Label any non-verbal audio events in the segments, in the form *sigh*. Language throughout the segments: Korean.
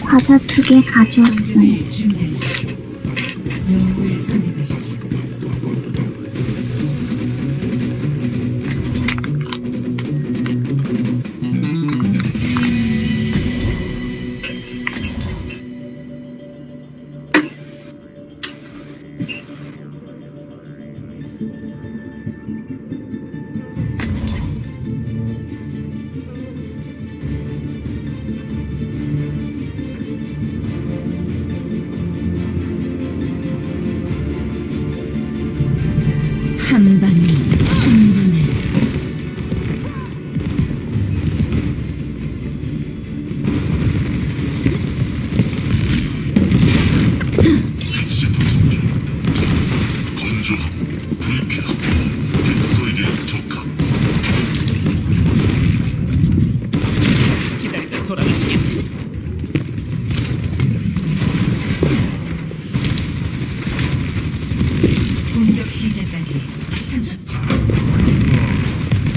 과자 두 개 가져왔어요. 시작까지 30초.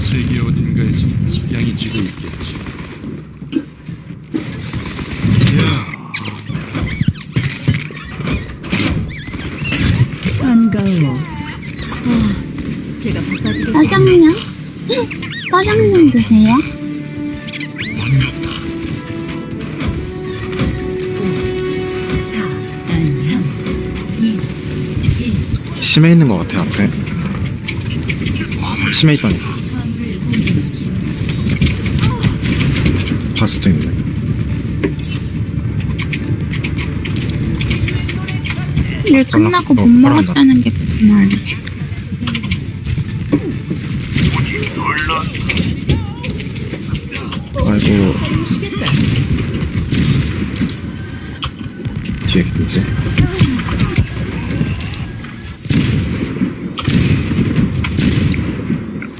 세계 어딘가에서 석양이 지고 있겠지 반가워. 아, 제가 바빠지겠다. 짜장면? 짜장면 *laughs* 드세요? 심해 있는 것 같아 앞에. 심해 있다니까 바스도 있네 일 끝나고 못 어. 먹었다는 게 무슨 말이지? 아이고. 뒤에 있지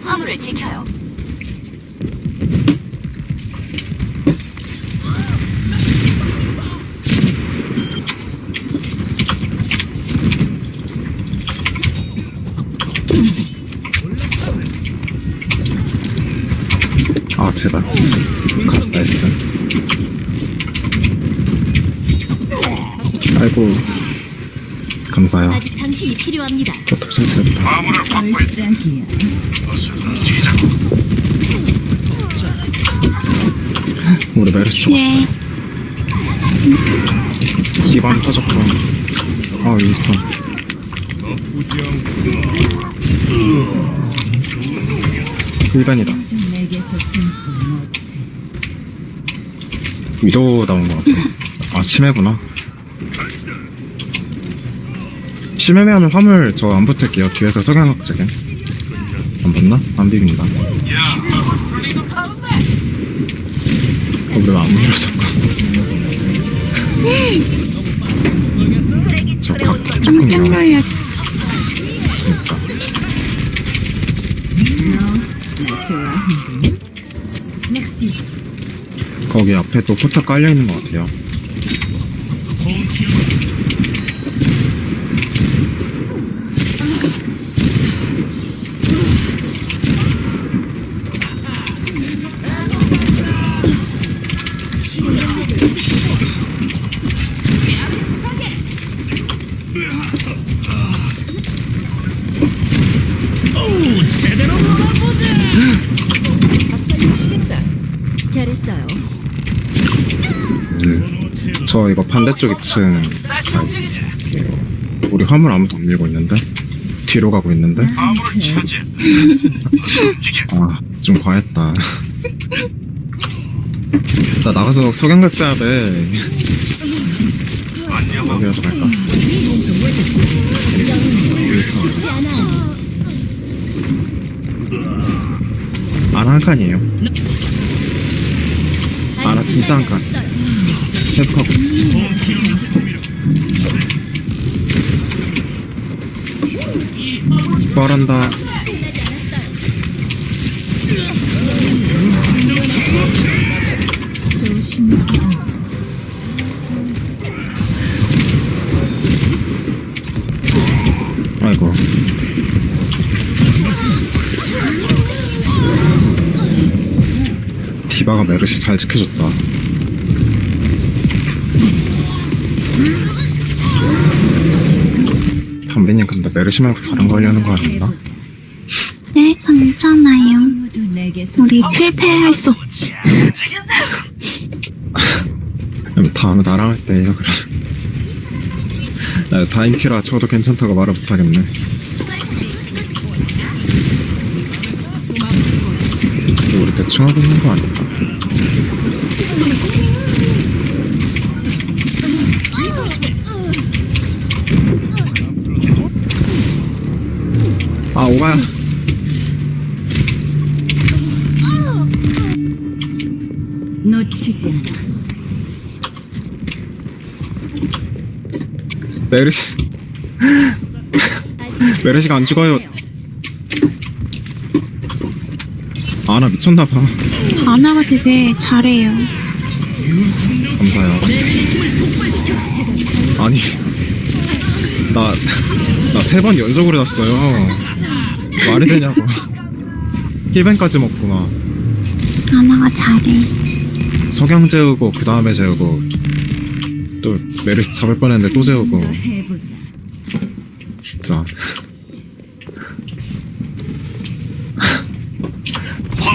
화물을 지켜요. 아 제발. 가, 나이스. 아이고. 감사해요. 아직 당신이 필요합니다. 저 톱승스부터 화물을 확보했다 짱이야. 어서 움직이자고 우리 메르스 예. 죽었어 기반 터졌고 아 윈스턴. 일반이다. 내게서 숨지 못. 위도 나온 것 같아. 아 심해구나. 심해면 화물 저 안 붙을게요. 뒤에서 석양학적인 안 붙나? 안 비빈다. 어, 왜안 밀어 저각 조금 깜짝 이상 놀랐 그러니까. 나 좋아하는군. 맥시. 거기 앞에 또 포탑 깔려 있는 것 같아요. 제대로 놀아보자. 잘했어요. 음. 저 이거 반대쪽 2층 가 있을게요 우리 화물 아무도 안 밀고 있는데? 뒤로 가고 있는데? 움직여 아, 좀 과했다. 나 나가서 석양각 짜야 돼. 안녕하고 여기서 갈까? 여기서 쉽지 않아요. 아나 한 칸이에요. 아나 진짜 한 칸. 회복하고. 부활한다. 아이고. 디바가 메르시 잘 지켜줬다. 메르시 말고 다른 거 하려는 거 아닌가? 네, 괜찮아요. 우리 필패할 수 없지. 그럼 다음에 나랑 할때 해요 그래. 나 다인키라 저도 괜찮다고 말을 못하겠네. 우리 대충 하고 있는 거 아닐까? 아 오바야 놓치지 않아. 메르시. 메르시가 안 죽어요. 아 나 미쳤나 봐. 아나가 되게 잘해요. 감사해요. 아니 나 나 세 번 연속으로 잤어요 말이 되냐고 힐벤까지 먹구나 아나가 잘해. 석양 재우고 그 다음에 재우고 또 메르시 잡을 뻔했는데 또 재우고 해보자. 진짜 *laughs*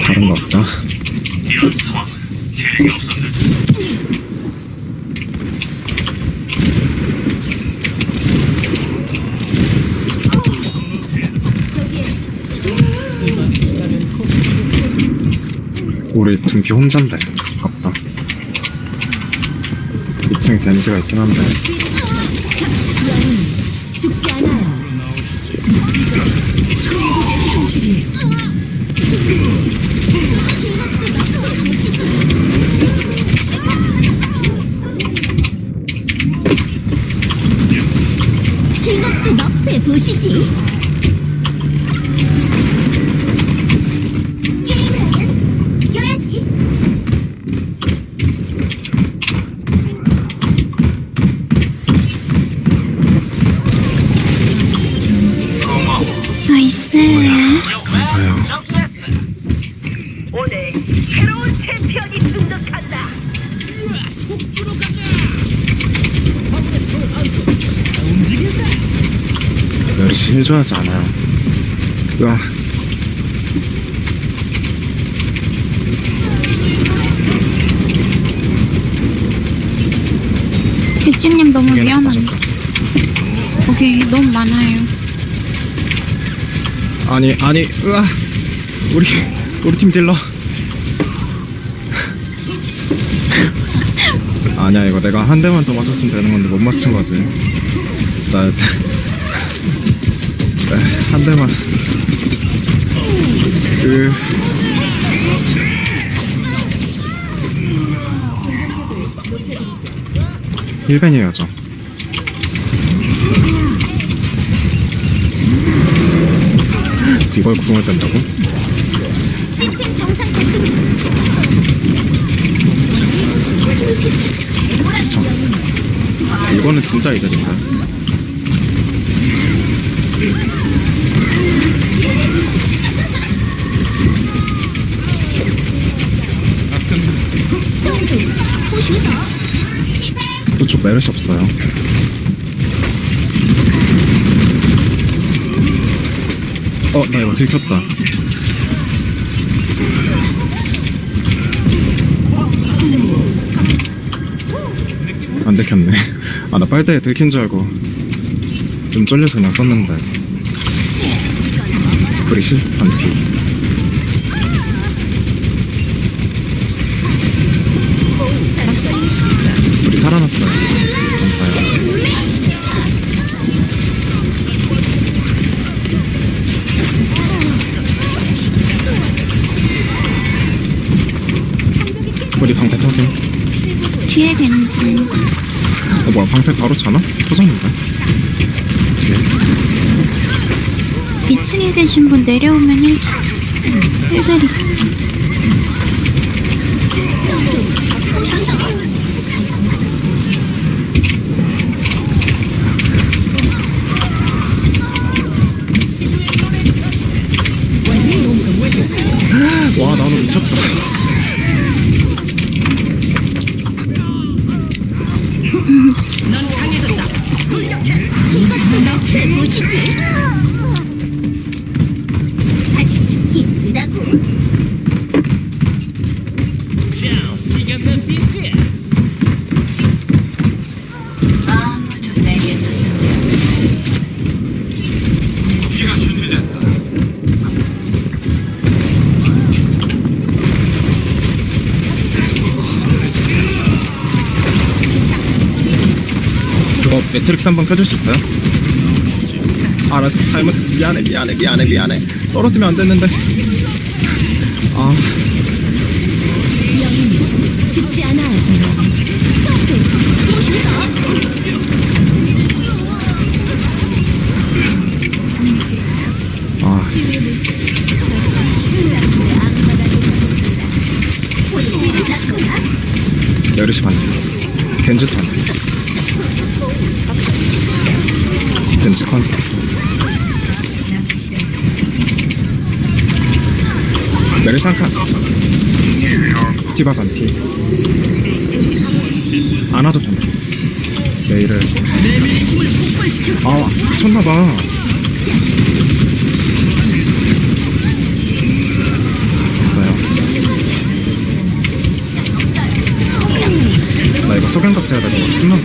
다른 거 없다 이런 상황 계획이 없었 우리 둠피 혼잔데 아깝다 2층에 겐지가 있긴 한데 죽지 않아요. 보시지. 나이스. 감사해요 오늘 새로운 챔피언이 등극한다. 메르시 힐 줘야지 않아요 으아 일진님 너무. 빠졌다 거기 너무 많아요. 아니 아니 으아. 우리 우리 팀 딜러. *laughs* 아니야 이거 내가 한 대만 더 맞췄으면 되는 건데 못 맞춘 거지. 나 한 대만. 그 힐벤이에요 저 이걸 구성을 뺀다고? 참. 이거는 진짜 이절인가? 그쪽 메르시 없어요. 어, 나 이거 들켰다. 안 들켰네. 아, 나 빨대에 들킨 줄 알고 좀 쫄려서 그냥 썼는데. 브리시? 반피. 방패 터짐. 뒤에 겐지. 어, 뭐야, 방패 바로 차나? 터졌는데? 뒤에. 2층에 계신 분 내려오면 1층. 1드릴 무엇이지? 아직 죽기 힘들다고. 자, 이겼는 비트야. 매트릭스 한번 켜줄 수 있어요? 알았어. 잘못했어 미안해 미안해 미안해 미안해. 떨어지면 안 됐는데. 아. 영웅 죽지 않아요. 아, 여르시 반 겐지 턴. 겐지 컨 메르시 한칸 디바 반피. 안와도 반피 메이를. 아 미쳤나봐. 됐어요. 나 이거 소경각제 하다 이거 참나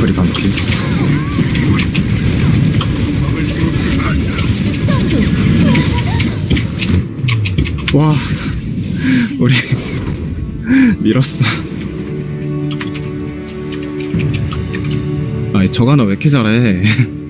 우리 반피 와 우리 *laughs* 밀었어 아이 저가나 왜 이렇게 잘해 *laughs*